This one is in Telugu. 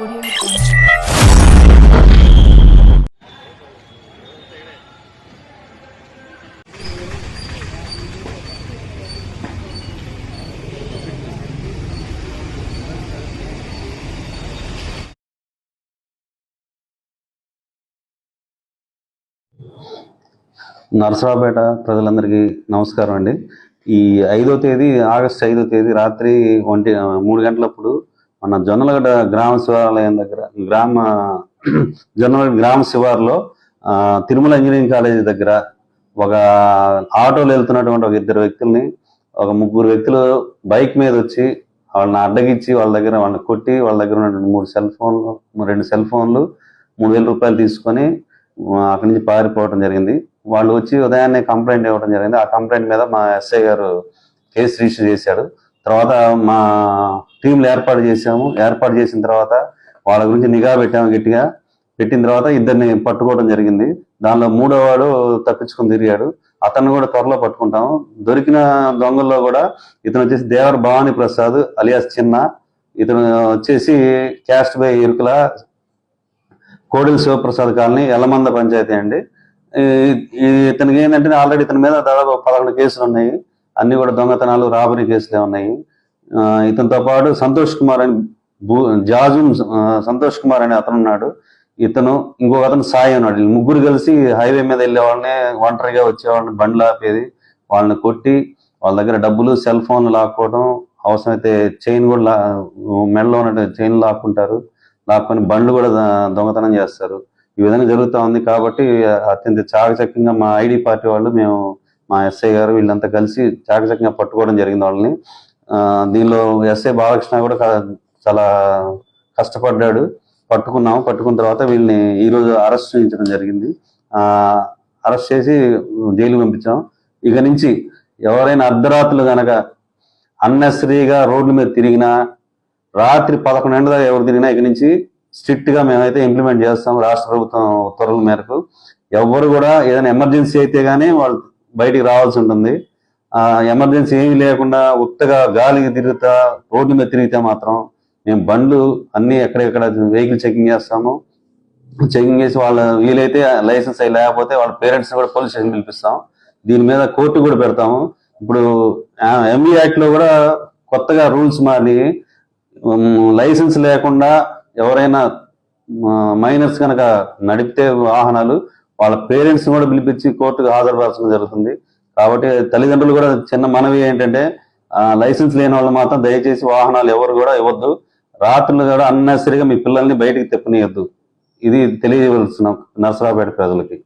నరసరావుపేట ప్రజలందరికీ నమస్కారం అండి. ఈ ఐదో తేదీ ఆగస్టు ఐదో తేదీ రాత్రి ఒంటి మూడు గంటలప్పుడు మన జొన్నలగడ్డ గ్రామ శివాలయం దగ్గర గ్రామ జొన్నలగడ్డ గ్రామ శివారులో తిరుమల ఇంజనీరింగ్ కాలేజీ దగ్గర ఒక ఆటోలో వెళ్తున్నటువంటి ఒక ఇద్దరు వ్యక్తుల్ని ఒక ముగ్గురు వ్యక్తులు బైక్ మీద వచ్చి వాళ్ళని అడ్డగించి వాళ్ళ దగ్గర వాళ్ళని కొట్టి వాళ్ళ దగ్గర ఉన్నటువంటి మూడు సెల్ ఫోన్లు రెండు సెల్ ఫోన్లు మూడు వేల రూపాయలు తీసుకొని అక్కడి నుంచి పారిపోవడం జరిగింది. వాళ్ళు వచ్చి ఉదయాన్నే కంప్లైంట్ ఇవ్వడం జరిగింది. ఆ కంప్లైంట్ మీద మా ఎస్ఐ గారు కేసు రిజిస్టర్ చేశాడు తర్వాత మా టీంలు ఏర్పాటు చేసాము ఏర్పాటు చేసిన తర్వాత వాళ్ళ గురించి నిఘా పెట్టాము గట్టిగా. పెట్టిన తర్వాత ఇద్దరిని పట్టుకోవడం జరిగింది. దానిలో మూడో వాడు తప్పించుకొని తిరిగాడు. అతను కూడా త్వరలో పట్టుకుంటాము. దొరికిన దొంగల్లో కూడా ఇతను వచ్చేసి దేవర భవానీ ప్రసాద్ అలియాస్ చిన్న. ఇతను వచ్చేసి క్యాస్ట్ బై ఇరుకుల కోడిల శివప్రసాద్ కాలనీ ఎల్లమంద పంచాయతీ అండి. ఈ- ఇతనికి ఏంటంటే ఆల్రెడీ ఇతని మీద దాదాపు పదకొండు కేసులు ఉన్నాయి. అన్ని కూడా దొంగతనాలు రాబరీ కేసులే ఉన్నాయి. ఆ, ఇతనితో పాటు సంతోష్ కుమార్ అని భూ జాజు సంతోష్ కుమార్ అని అతను ఉన్నాడు. ఇతను ఇంకొక అతను సాయి ఉన్నాడు. ముగ్గురు కలిసి హైవే మీద వెళ్ళే వాళ్ళని ఒంటరిగా వచ్చేవాళ్ళని బండ్లు ఆపేది. వాళ్ళని కొట్టి వాళ్ళ దగ్గర డబ్బులు సెల్ ఫోన్లు లాక్కోవడం అవసరమైతే చైన్ కూడా లా మెడలో ఉన్న చైన్ లాక్కుంటారు. లాక్కొని బండ్లు కూడా దొంగతనం చేస్తారు. ఈ విధంగా జరుగుతూ ఉంది కాబట్టి అత్యంత చాకచక్యంగా మా ఐడి పార్టీ వాళ్ళు మేము మా ఎస్ఐ గారు వీళ్ళంతా కలిసి చాకచక్యంగా పట్టుకోవడం జరిగింది వాళ్ళని. దీనిలో ఎస్ఐ బాలకృష్ణ కూడా చాలా కష్టపడ్డాడు. పట్టుకున్నాము. పట్టుకున్న తర్వాత వీళ్ళని ఈరోజు అరెస్ట్ చేయించడం జరిగింది. అరెస్ట్ చేసి జైలు పంపించాం ఇక నుంచి ఎవరైనా అర్ధరాత్రులు కనుక అన్నెసరీగా రోడ్ల మీద తిరిగినా రాత్రి పదకొండు దాకా ఎవరు తిరిగినా ఇక నుంచి స్ట్రిక్ట్గా మేమైతే ఇంప్లిమెంట్ చేస్తాం. రాష్ట్ర ప్రభుత్వం ఉత్తర్వుల మేరకు. ఎవరు కూడా ఏదైనా ఎమర్జెన్సీ అయితే కానీ వాళ్ళు బయటికి రావాల్సి ఉంటుంది. ఎమర్జెన్సీ ఏమీ లేకుండా ఉత్తగా గాలికి తిరుగుతా రోడ్డు మీద తిరిగితే మాత్రం మేము బండ్లు అన్ని ఎక్కడెక్కడ వెహికల్ చెకింగ్ చేస్తాము. చెకింగ్ చేసి వాళ్ళ వీలైతే లైసెన్స్ అయి లేకపోతే వాళ్ళ పేరెంట్స్ కూడా పోలీస్ స్టేషన్ పిలిపిస్తాం. దీని మీద కోర్టు కూడా పెడతాము. ఇప్పుడు ఎంఈ యాక్ట్లో కూడా కొత్తగా రూల్స్ మారి లైసెన్స్ లేకుండా ఎవరైనా మైనర్స్ కనుక నడిపితే వాహనాలు వాళ్ళ పేరెంట్స్ కూడా పిలిపించి కోర్టుకు హాజరుపరచడం జరుగుతుంది. కాబట్టి తల్లిదండ్రులు కూడా చిన్న మనవి ఏంటంటే లైసెన్స్ లేని వాళ్ళు మాత్రం దయచేసి వాహనాలు ఎవరు కూడా ఇవ్వద్దు. రాత్రులు కూడా అన్నెసరిగా మీ పిల్లల్ని బయటికి తెప్పనీయద్దు. ఇది తెలియవలసిన నర్సరాపేట ప్రజలకి.